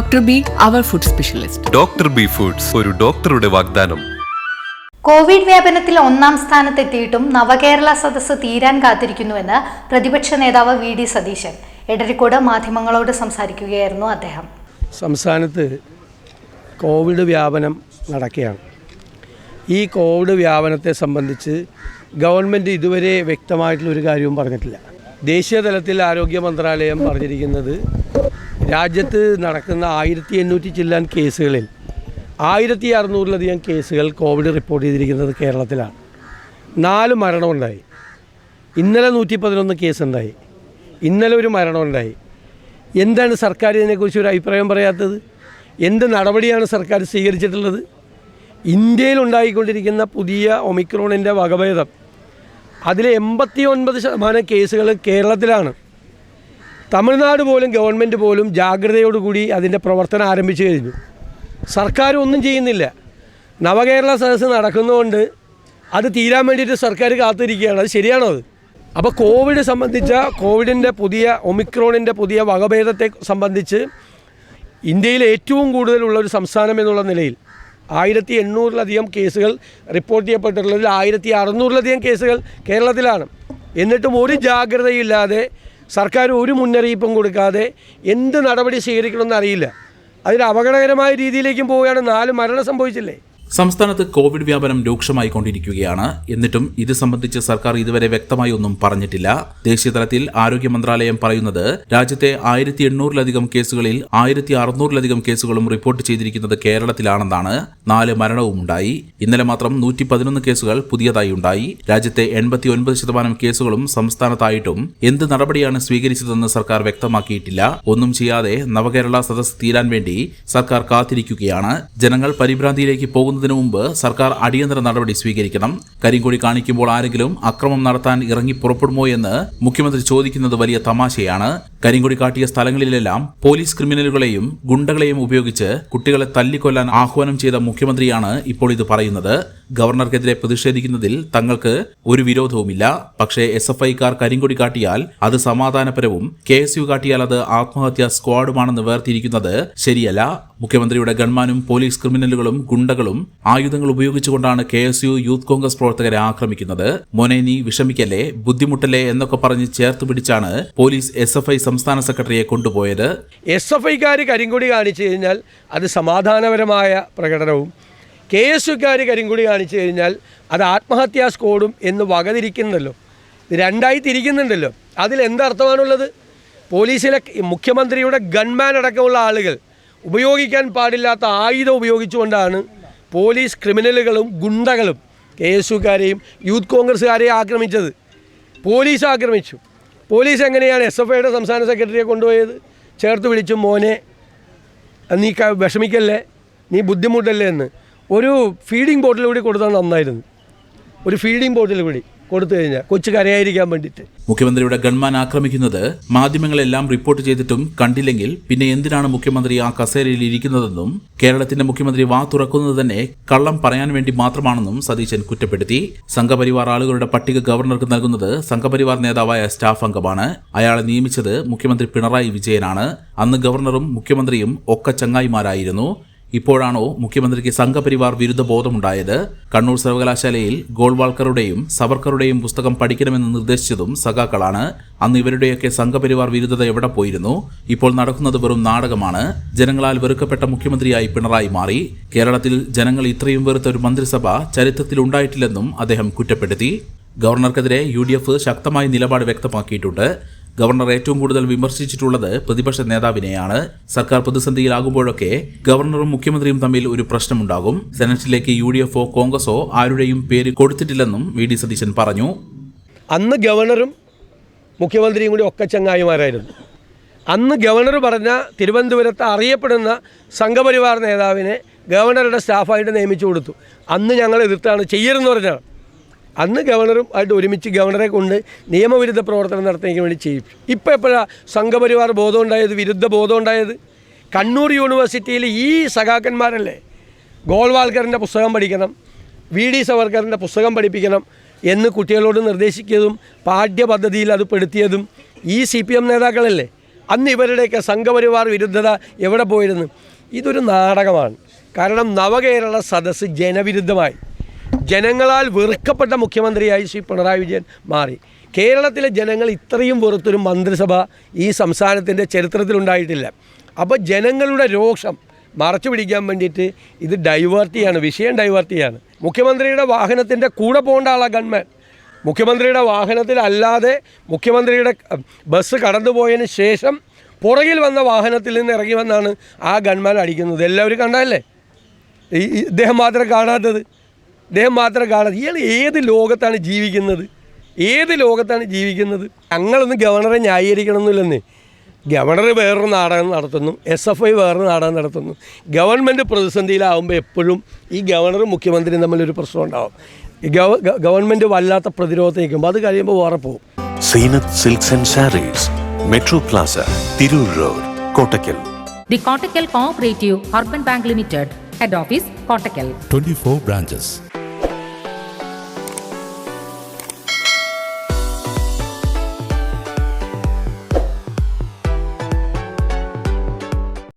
Doctor B അവർ food specialist doctor B foods ഒരു ഡോക്ടറുടെ വാഗ്ദാനം. കോവിഡ് വ്യാപനത്തിൽ ഒന്നാം സ്ഥാനത്തെത്തിയിട്ടും നവകേരള സദസ്സ് തീരാൻ കാത്തിരിക്കുന്നുവെന്ന് പ്രതിപക്ഷ നേതാവ് വി ഡി സതീശൻ. എടരിക്കോട് മാധ്യമങ്ങളോട് സംസാരിക്കുകയായിരുന്നു അദ്ദേഹം. സംസ്ഥാനത്ത് കോവിഡ് വ്യാപനം നടക്കുകയാണ്. ഈ കോവിഡ് വ്യാപനത്തെ സംബന്ധിച്ച് ഗവൺമെന്റ് ഇതുവരെ വ്യക്തമായിട്ടുള്ള ഒരു കാര്യവും പറഞ്ഞിട്ടില്ല. ദേശീയ തലത്തിൽ ആരോഗ്യ മന്ത്രാലയം പറഞ്ഞിരിക്കുന്നത് രാജ്യത്ത് നടക്കുന്ന ആയിരത്തി എണ്ണൂറ്റി ചില്ലാൻ കേസുകളിൽ ആയിരത്തി അറുന്നൂറിലധികം കേസുകൾ കോവിഡ് റിപ്പോർട്ട് ചെയ്തിരിക്കുന്നത് കേരളത്തിലാണ്. നാല് മരണമുണ്ടായി. ഇന്നലെ നൂറ്റി പതിനൊന്ന് കേസുണ്ടായി. ഇന്നലെ ഒരു മരണമുണ്ടായി. എന്താണ് സർക്കാർ ഇതിനെക്കുറിച്ച് ഒരു അഭിപ്രായം പറയാത്തത്? എന്ത് നടപടിയാണ് സർക്കാർ സ്വീകരിച്ചിട്ടുള്ളത്? ഇന്ത്യയിൽ ഉണ്ടായിക്കൊണ്ടിരിക്കുന്ന പുതിയ ഒമിക്രോണിന്റെ വകഭേദം അതിൽ എൺപത്തി ഒൻപത് ശതമാനം കേസുകൾ കേരളത്തിലാണ്. തമിഴ്നാട് പോലും ഗവൺമെന്റ് പോലും ജാഗ്രതയോടുകൂടി അതിന്റെ പ്രവർത്തനം ആരംഭിച്ചു കഴിഞ്ഞു. സർക്കാർ ഒന്നും ചെയ്യുന്നില്ല. നവകേരള സദസ്സ് നടക്കുന്നതുകൊണ്ട് അത് തീരാൻ വേണ്ടിയിട്ട് സർക്കാർ കാത്തിരിക്കുകയാണ്. അത് ശരിയാണോ അത്? അപ്പോൾ കോവിഡ് സംബന്ധിച്ച കോവിഡിന്റെ പുതിയ ഒമിക്രോണിന്റെ പുതിയ വകഭേദത്തെ സംബന്ധിച്ച് ഇന്ത്യയിൽ ഏറ്റവും കൂടുതലുള്ള ഒരു സംസ്ഥാനം എന്നുള്ള നിലയിൽ ആയിരത്തി എണ്ണൂറിലധികം കേസുകൾ റിപ്പോർട്ട് ചെയ്യപ്പെട്ടിട്ടുള്ളതിൽ ആയിരത്തി അറുന്നൂറിലധികം കേസുകൾ കേരളത്തിലാണ്. എന്നിട്ടും ഒരു ജാഗ്രതയില്ലാതെ സർക്കാർ ഒരു മുന്നറിയിപ്പും കൊടുക്കാതെ എന്ത് നടപടി സ്വീകരിക്കണമെന്ന് അറിയില്ല. അതിൽ അപകടകരമായ രീതിയിലേക്കും പോവുകയാണ്. നാല് മരണം സംഭവിച്ചില്ലേ? സംസ്ഥാനത്ത് കോവിഡ് വ്യാപനം രൂക്ഷമായി കൊണ്ടിരിക്കുകയാണ് എന്നിട്ടും ഇത് സംബന്ധിച്ച് സർക്കാർ ഇതുവരെ വ്യക്തമായി ഒന്നും പറഞ്ഞിട്ടില്ല. ദേശീയതലത്തിൽ ആരോഗ്യ മന്ത്രാലയം പറയുന്നത് രാജ്യത്തെ ആയിരത്തി എണ്ണൂറിലധികം കേസുകളിൽ ആയിരത്തി അറുന്നൂറിലധികം കേസുകളും റിപ്പോർട്ട് ചെയ്തിരിക്കുന്നത് കേരളത്തിലാണെന്നാണ്. നാല് മരണവും ഉണ്ടായി. ഇന്നലെ മാത്രം നൂറ്റി പതിനൊന്ന് കേസുകൾ പുതിയതായി ഉണ്ടായി. രാജ്യത്തെ എൺപത്തി ഒൻപത് ശതമാനം കേസുകളും സംസ്ഥാനത്തായിട്ടും എന്ത് നടപടിയാണ് സ്വീകരിച്ചതെന്ന് സർക്കാർ വ്യക്തമാക്കിയിട്ടില്ല. ഒന്നും ചെയ്യാതെ നവകേരള സദസ് തീരാൻ വേണ്ടി സർക്കാർ കാത്തിരിക്കുകയാണ്. ജനങ്ങൾ പരിഭ്രാന്തിയിലേക്ക് പോകുന്നതിന് മുമ്പ് സർക്കാർ അടിയന്തര നടപടി സ്വീകരിക്കണം. കരിങ്കൊടി കാണിക്കുമ്പോൾ ആരെങ്കിലും അക്രമം നടത്താൻ ഇറങ്ങി പുറപ്പെടുമോ എന്ന് മുഖ്യമന്ത്രി ചോദിക്കുന്നത് വലിയ തമാശയാണ്. കരിങ്കൊടി കാട്ടിയ സ്ഥലങ്ങളിലെല്ലാം പോലീസ് ക്രിമിനലുകളെയും ഗുണ്ടകളെയും ഉപയോഗിച്ച് കുട്ടികളെ തല്ലിക്കൊല്ലാൻ ആഹ്വാനം ചെയ്ത മുഖ്യമന്ത്രിയാണ് ഇപ്പോൾ ഇത് പറയുന്നത്. ഗവർണർക്കെതിരെ പ്രതിഷേധിക്കുന്നതിൽ തങ്ങൾക്ക് ഒരു വിരോധവുമില്ല. പക്ഷേ എസ് എഫ് ഐക്കാർ കരിങ്കൊടി കാട്ടിയാൽ അത് സമാധാനപരവും കെ എസ് യു കാട്ടിയാൽ അത് ആത്മഹത്യാ സ്ക്വാഡുമാണെന്ന് വേർതിരിക്കുന്നത് ശരിയല്ല. മുഖ്യമന്ത്രിയുടെ ഗൺമാനും പോലീസ് ക്രിമിനലുകളും ഗുണ്ടകളും ആയുധങ്ങൾ ഉപയോഗിച്ചുകൊണ്ടാണ് K S U Youth Congress പ്രവർത്തകരെ ആക്രമിക്കുന്നത്. മോനെ വിഷമിക്കല്ലേ? ബുദ്ധിമുട്ടല്ലേ? എന്നൊക്കെ പറഞ്ഞ് ചേർത്ത് പിടിച്ചാണ് പോലീസ് എസ് എഫ് ഐ സംസ്ഥാന സെക്രട്ടറിയെ കൊണ്ടുപോയത്. എസ് എഫ് ഐക്കാർ കരിങ്കൊടി കാണിച്ചു കഴിഞ്ഞാൽ അത് സമാധാനപരമായ പ്രകടനവും കെ എസ് യുക്കാർ കരിങ്കൊടി കാണിച്ചു കഴിഞ്ഞാൽ അത് ആത്മഹത്യാ സ്കോഡും എന്ന് വകതിരിക്കുന്നുണ്ടല്ലോ. ഇത് രണ്ടായി തിരിക്കുന്നുണ്ടല്ലോ. അതിൽ എന്തർത്ഥമാണുള്ളത് പോലീസിലെ മുഖ്യമന്ത്രിയുടെ ഗൺമാൻ അടക്കമുള്ള ആളുകൾ ഉപയോഗിക്കാൻ പാടില്ലാത്ത ആയുധം ഉപയോഗിച്ചുകൊണ്ടാണ് പോലീസ് ക്രിമിനലുകളും ഗുണ്ടകളും കെ എസ് യുക്കാരെയും യൂത്ത് കോൺഗ്രസ്സുകാരെയും ആക്രമിച്ചത്. പോലീസ് ആക്രമിച്ചു. പോലീസ് എങ്ങനെയാണ് എസ് എഫ് ഐയുടെ സംസ്ഥാന സെക്രട്ടറിയെ കൊണ്ടുപോയത്? ചേർത്ത് വിളിച്ചു മോനെ നീ വിഷമിക്കല്ലേ? നീ ബുദ്ധിമുട്ടല്ലേ? എന്ന്. ഒരു ഫീഡിംഗ് ബോട്ടിൽ കൂടി കൊടുത്താൽ നന്നായിരുന്നു. ഒരു ഫീഡിംഗ് ബോട്ടിൽ കൂടി. കൊടുത്തു കഴിഞ്ഞാൽ കൊച്ചു കരയായിരിക്കാൻ വേണ്ടിയിട്ട്. മുഖ്യമന്ത്രിയുടെ ഗൺമാൻ ആക്രമിക്കുന്നത് മാധ്യമങ്ങളെല്ലാം റിപ്പോർട്ട് ചെയ്തിട്ടും കണ്ടില്ലെങ്കിൽ പിന്നെ എന്തിനാണ് മുഖ്യമന്ത്രി ആ കസേരയിൽ ഇരിക്കുന്നതെന്നും കേരളത്തിന്റെ മുഖ്യമന്ത്രി വാ തുറക്കുന്നത് തന്നെ കള്ളം പറയാൻ വേണ്ടി മാത്രമാണെന്നും സതീശൻ കുറ്റപ്പെടുത്തി. സംഘപരിവാർ ആളുകളുടെ പട്ടിക ഗവർണർക്ക് നൽകുന്നത് സംഘപരിവാർ നേതാവായ സ്റ്റാഫ് അംഗമാണ്. അയാളെ നിയമിച്ചത് മുഖ്യമന്ത്രി പിണറായി വിജയനാണ്. അന്ന് ഗവർണറും മുഖ്യമന്ത്രിയും ഒക്കെ ചങ്ങായിമാരായിരുന്നു. ഇപ്പോഴാണോ മുഖ്യമന്ത്രിക്ക് സംഘപരിവാർ വിരുദ്ധ ബോധമുണ്ടായത്? കണ്ണൂർ സർവകലാശാലയിൽ ഗോൾവാൾക്കറുടെയും സവർക്കറുടെയും പുസ്തകം പഠിക്കണമെന്ന് നിർദ്ദേശിച്ചതും സഖാക്കളാണ്. അന്ന് ഇവരുടെയൊക്കെ സംഘപരിവാർ വിരുദ്ധത എവിടെ പോയിരുന്നു? ഇപ്പോൾ നടക്കുന്നത് വെറും നാടകമാണ്. ജനങ്ങളാൽ വെറുക്കപ്പെട്ട മുഖ്യമന്ത്രിയായി പിണറായി മാറി. കേരളത്തിൽ ജനങ്ങൾ ഇത്രയും വെറുത്ത ഒരു മന്ത്രിസഭ ചരിത്രത്തിൽ ഉണ്ടായിട്ടില്ലെന്നും അദ്ദേഹം കുറ്റപ്പെടുത്തി. ഗവർണർക്കെതിരെ യു ഡി എഫ് ശക്തമായ നിലപാട് വ്യക്തമാക്കിയിട്ടുണ്ട്. ഗവർണർ ഏറ്റവും കൂടുതൽ വിമർശിച്ചിട്ടുള്ളത് പ്രതിപക്ഷ നേതാവിനെയാണ്. സർക്കാർ പ്രതിസന്ധിയിലാകുമ്പോഴൊക്കെ ഗവർണറും മുഖ്യമന്ത്രിയും തമ്മിൽ ഒരു പ്രശ്നമുണ്ടാകും. സെനറ്റിലേക്ക് യു ഡി എഫോ കോൺഗ്രസോ ആരുടെയും പേര് കൊടുത്തിട്ടില്ലെന്നും വി ഡി സതീശൻ പറഞ്ഞു. അന്ന് ഗവർണറും മുഖ്യമന്ത്രിയും കൂടി ഒക്കെ ചങ്ങായിമാരായിരുന്നു. അന്ന് ഗവർണർ പറഞ്ഞ തിരുവനന്തപുരത്ത് അറിയപ്പെടുന്ന സംഘപരിവാർ നേതാവിനെ ഗവർണറുടെ സ്റ്റാഫായിട്ട് നിയമിച്ചു കൊടുത്തു. അന്ന് ഞങ്ങൾ എതിർത്താണ് ചെയ്യരുതെന്ന് പറഞ്ഞാണ്. അന്ന് ഗവർണറും ആയിട്ട് ഒരുമിച്ച് ഗവർണറെ കൊണ്ട് നിയമവിരുദ്ധ പ്രവർത്തനം നടത്തുന്നതിന് വേണ്ടി ചെയ്യും. ഇപ്പോൾ എപ്പോഴാണ് സംഘപരിവാർ ബോധം ഉണ്ടായത് വിരുദ്ധ ബോധം ഉണ്ടായത്? കണ്ണൂർ യൂണിവേഴ്സിറ്റിയിൽ ഈ സഖാക്കന്മാരല്ലേ? ഗോൾവാൾക്കറിന്റെ പുസ്തകം പഠിക്കണം വി ഡി സവർക്കറിന്റെ പുസ്തകം പഠിപ്പിക്കണം എന്ന് കുട്ടികളോട് നിർദ്ദേശിക്കിയതും പാഠ്യപദ്ധതിയിൽ അത് പെടുത്തിയതും ഈ സി പി എം നേതാക്കളല്ലേ? അന്ന് ഇവരുടെയൊക്കെ സംഘപരിവാർ വിരുദ്ധത എവിടെ പോയിരുന്നു? ഇതൊരു നാടകമാണ്. കാരണം നവകേരള സദസ്സ് ജനവിരുദ്ധമായി. ജനങ്ങളാൽ വെറുക്കപ്പെട്ട മുഖ്യമന്ത്രിയായി ശ്രീ പിണറായി വിജയൻ മാറി. കേരളത്തിലെ ജനങ്ങൾ ഇത്രയും വെറുത്തൊരു മന്ത്രിസഭ ഈ സംസ്ഥാനത്തിന്റെ ചരിത്രത്തിലുണ്ടായിട്ടില്ല അപ്പോൾ ജനങ്ങളുടെ രോഷം മറച്ചു പിടിക്കാൻ വേണ്ടിയിട്ട് ഇത് ഡൈവേർട്ട് ചെയ്യാണ് വിഷയം ഡൈവേർട്ട് ചെയ്യാണ്. മുഖ്യമന്ത്രിയുടെ വാഹനത്തിന്റെ കൂടെ പോകേണ്ട ആളാ ഗൺമാൻ മുഖ്യമന്ത്രിയുടെ വാഹനത്തിലല്ലാതെ മുഖ്യമന്ത്രിയുടെ ബസ് കടന്നുപോയതിന് ശേഷം പുറകിൽ വന്ന വാഹനത്തിൽ നിന്ന് ഇറങ്ങി വന്നാണ് ആ ഗൺമാൻ അടിക്കുന്നത്. എല്ലാവരും ഈ ഇദ്ദേഹം മാത്രം കാണാത്തത്. ഇദ്ദേഹം മാത്രം കാണാൻ ഇയാൾ ഏത് ലോകത്താണ് ജീവിക്കുന്നത്? ഏത് ലോകത്താണ് ജീവിക്കുന്നത്? ഞങ്ങളൊന്നും ഗവർണറെ ന്യായീകരിക്കണമെന്നില്ലെന്നേ ഗവർണർ വേറൊരു നാടകം നടത്തുന്നു. എസ് എഫ് ഐ വേറൊരു നാടകം നടത്തുന്നു. ഗവൺമെന്റ് പ്രതിസന്ധിയിലാവുമ്പോൾ എപ്പോഴും ഈ ഗവർണറും മുഖ്യമന്ത്രിയും തമ്മിലൊരു പ്രശ്നം ഉണ്ടാവും ഗവ ഗവൺമെന്റ് വല്ലാത്ത പ്രതിരോധത്തിൽ നിൽക്കുമ്പോൾ അത് കഴിയുമ്പോൾ വേറെ പോകും. Seenath silks and sarees metro plaza Tirur road Kottakkal the Kottakkal cooperative urban bank limited head office Kottakkal 24 branches.